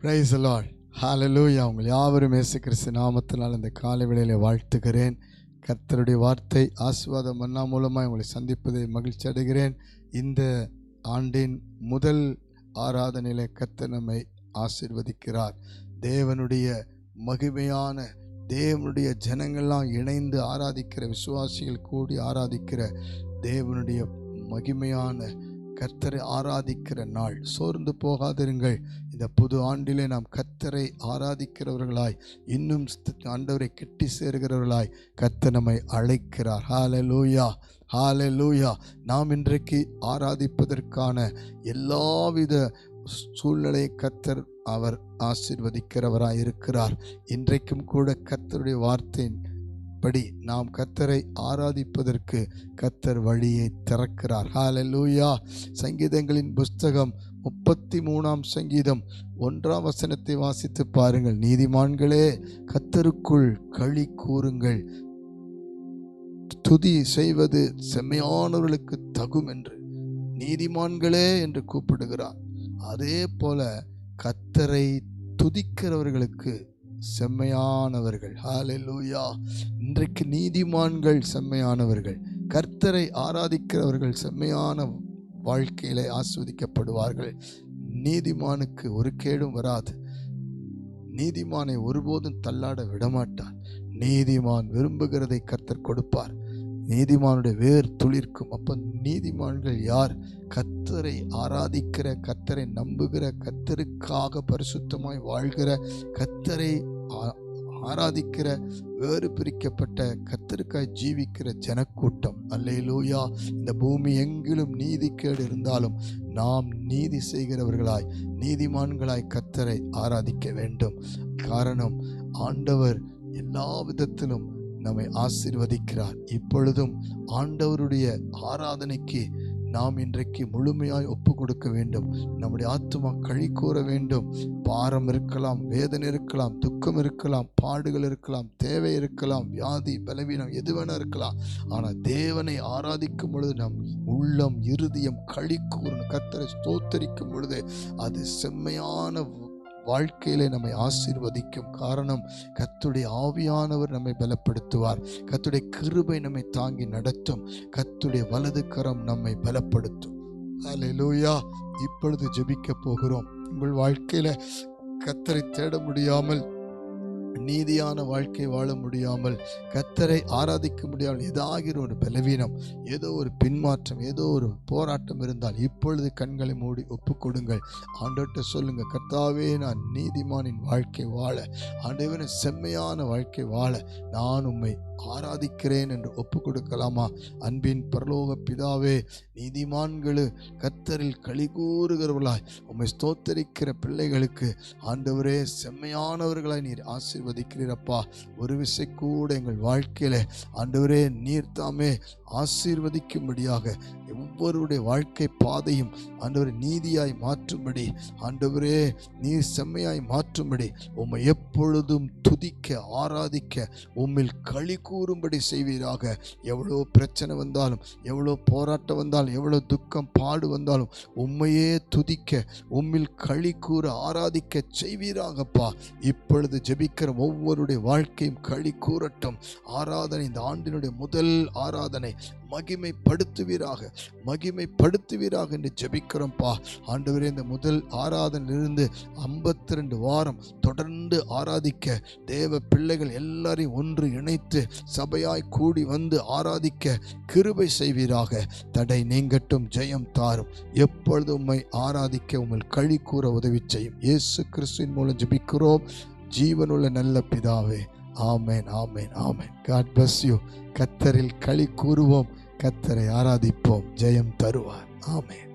Price Lord ஹாலலூயா உங்கள் யாவரும் இயேசு கிறிஸ்து நாமத்தினால் இந்த காலை வேளையில் வாழ்த்துகிறேன். கர்த்தருடைய வார்த்தை ஆசீர்வாதம் மன்னா மூலமாக உங்களை சந்திப்பதை மகிழ்ச்சி அடைகிறேன். இந்த ஆண்டின் முதல் ஆராதனையில் கர்த்தர் நம்மை ஆசிர்வதிக்கிறார். தேவனுடைய மகிமையான தேவனுடைய ஜனங்கள்லாம் இணைந்து ஆராதிக்கிற விசுவாசிகள் கூடி ஆராதிக்கிற தேவனுடைய மகிமையான கர்த்தரை ஆராதிக்கிற நாள். சோர்ந்து போகாதிருங்கள். இந்த புது ஆண்டிலே நாம் கத்தரை ஆராதிக்கிறவர்களாய் இன்னும் ஆண்டவரை கெட்டி சேர்கிறவர்களாய் கத்த நம்மை அழைக்கிறார். ஹalleluya லூயா நாம் இன்றைக்கு ஆராதிப்பதற்கான எல்லாவித சூழ்நிலை கத்தர் அவர் ஆசிர்வதிக்கிறவராக இருக்கிறார். இன்றைக்கும் கூட கத்தருடைய வார்த்தையின் படி நாம் கத்தரை ஆராதிப்பதற்கு கத்தர் வழியை திறக்கிறார். ஹாலலூயா சங்கீதங்களின் புஸ்தகம் முப்பத்தி மூணாம் சங்கீதம் ஒன்றாம் வசனத்தை வாசித்து பாருங்கள். நீதிமான்களே கத்தருக்குள் களி கூறுங்கள். துதி செய்வது செம்மையானவர்களுக்கு தகும் என்று நீதிமான்களே என்று கூப்பிடுகிறார். அதே போல கத்தரை துதிக்கிறவர்களுக்கு செம்மையானவர்கள். ஹalleluya இன்றைக்கு நீதிமான்கள் செம்மையானவர்கள். கர்த்தரை ஆராதிக்கிறவர்கள் செம்மையான வாழ்க்கையிலே ஆஸ்வதிக்கப்படுவார்கள். நீதிமானுக்கு ஒரு கேடும் வராது. நீதிமானை ஒருபோதும் தள்ளாட விடமாட்டார் நீதிமான் விரும்புகிறதை கர்த்தர் கொடுப்பார். நீதிமானுடைய வேர் துளிர்க்கும். அப்போ நீதிமான்கள் யார்? கத்தரை ஆராதிக்கிற கத்தரை நம்புகிற கத்தருக்காக பரிசுத்தமாய் வாழ்கிற கத்தரை ஆராதிக்கிற வேறு பிரிக்கப்பட்ட கர்த்தருக்காய் ஜீவிக்கிற ஜனக்கூட்டம். அல்லையிலூயா இந்த பூமி எங்கிலும் நீதிக்கேடு இருந்தாலும் நாம் நீதி செய்கிறவர்களாய் நீதிமான்களாய் கத்தரை ஆராதிக்க வேண்டும். காரணம் ஆண்டவர் எல்லா விதத்திலும் நம்மை ஆசீர்வதிக்கிறார். இப்பொழுதும் ஆண்டவருடைய ஆராதனைக்கு நாம் இன்றைக்கு முழுமையாய் ஒப்பு கொடுக்க வேண்டும். நம்முடைய ஆத்மா கழி கூற வேண்டும். பாரம் இருக்கலாம் வேதனை இருக்கலாம் துக்கம் இருக்கலாம் பாடுகள் இருக்கலாம் தேவை இருக்கலாம் வியாதி பலவீனம் எது வேணா இருக்கலாம். ஆனால் தேவனை ஆராதிக்கும் பொழுது நம் உள்ளம் இருதயம் கழி கூறும். கத்தரை ஸ்தோத்தரிக்கும் பொழுது அது செம்மையான வாழ்க்கையிலே நம்மை ஆசீர்வதிக்கும் காரணம் கத்துடைய ஆவியானவர் நம்மை பலப்படுத்துவார். கத்துடைய கிருபை நம்மை தாங்கி நடத்தும். கத்துடைய வலது கரம் நம்மை பலப்படுத்தும். அலையிலூயா இப்பொழுது ஜெபிக்க போகிறோம். உங்கள் வாழ்க்கையில கத்தரை தேட முடியாமல் நீதியான வாழ்க்கை வாழ முடியாமல் கத்தரை ஆராதிக்க முடியாமல் ஏதாகிற ஒரு பலவீனம் ஏதோ ஒரு பின்மாற்றம் ஏதோ ஒரு போராட்டம் இருந்தால் இப்பொழுது கண்களை மூடி ஒப்புக்கொடுங்கள். கொடுங்கள் ஆண்டவர்கிட்ட சொல்லுங்க கர்த்தாவே நான் நீதிமானின் வாழ்க்கை வாழ ஆண்டவன செம்மையான வாழ்க்கை வாழ நான் உண்மை ஆராதிக்கிறேன் என்று ஒப்பு கொடுக்கலாமா அன்பின் பரலோக பிதாவே நீதிமான்களு கத்தரில் களி கூறுகிறவர்களாய் உம்மை ஸ்தோத்தரிக்கிற பிள்ளைகளுக்கு ஆண்டவரே செம்மையானவர்களாய் நீர் ஆசீர்வதிக்கிறீரப்பா ஒரு விசை கூட எங்கள் வாழ்க்கையில் ஆண்டவரே நீர் தாமே ஆசீர்வதிக்கும்படியாக ஒவ்வொருடைய வாழ்க்கை பாதையும் ஆண்டவர் நீதியாய் மாற்றும்படி ஆண்டவரே நீர் செம்மையாய் மாற்றும்படி உம்மை எப்பொழுதும் துதிக்க ஆராதிக்க உம்மில் களி கூறும்படி செய்வீராக. எவ்வளோ பிரச்சனை வந்தாலும் எவ்வளோ போராட்டம் வந்தாலும் எவ்வளோ துக்கம் பாடு வந்தாலும் உம்மையே துதிக்க உம்மில் களி கூற ஆராதிக்க செய்வீராகப்பா. இப்பொழுது ஜெபிக்கிற ஒவ்வொருடைய வாழ்க்கையும் களி கூறட்டும். ஆராதனை இந்த ஆண்டினுடைய முதல் ஆராதனை மகிமைப்படுத்துவீராக மகிமைப்படுத்துவீராக என்று ஜெபிக்கிறோம்ப்பா ஆண்டவரே இந்த முதல் ஆராதனிலிருந்து ஐம்பத்தி ரெண்டு வாரம் தொடர்ந்து ஆராதிக்க தேவ பிள்ளைகள் எல்லாரையும் ஒன்று இணைத்து சபையாய் கூடி வந்து ஆராதிக்க கிருபை செய்வீராக. தடை நீங்கட்டும் ஜெயம் தாரும். எப்பொழுது உம்மை ஆராதிக்க உங்கள் கழி கூற உதவி செய்யும். இயேசு கிறிஸ்துவின் மூலம் ஜெபிக்கிறோம். ஜீவனுள்ள நல்ல பிதாவே ஆமேன் ஆமேன் ஆமேன். காட் பிளஸ் யூ கத்தரில் களி கூறுவோம் கத்தரை ஆராதிப்போம். ஜெயம் தருவார். ஆமேன்.